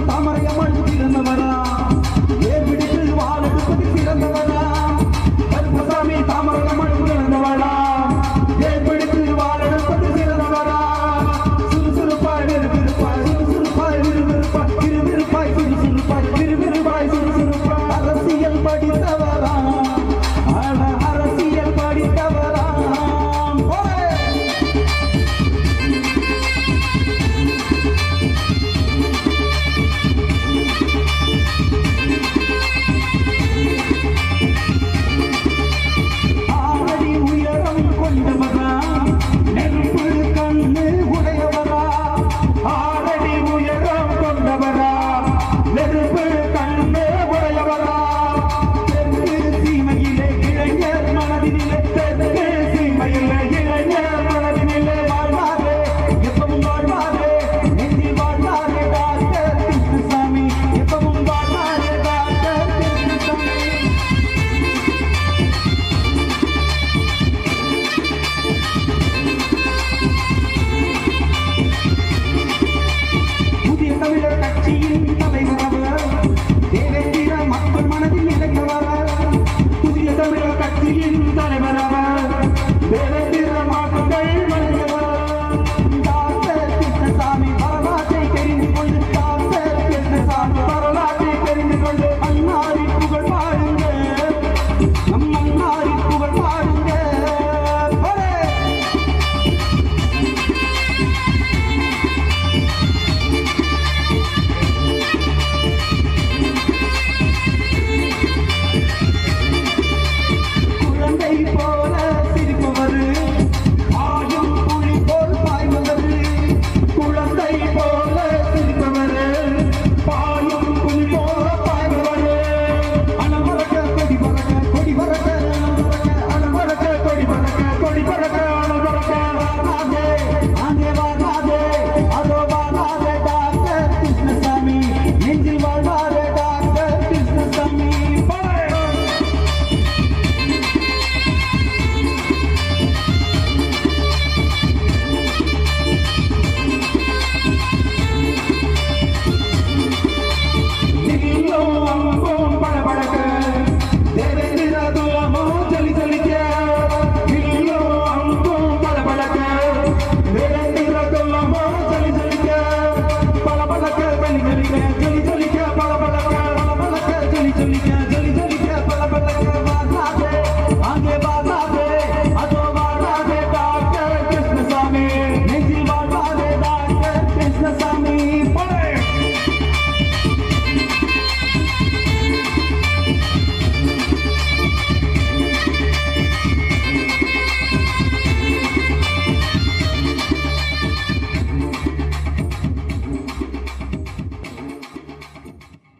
தாமரை தாமரையம்மன் பிறந்தவரா? ஏர் பிடித்து வாழெடுப்பது பிறந்தவரா?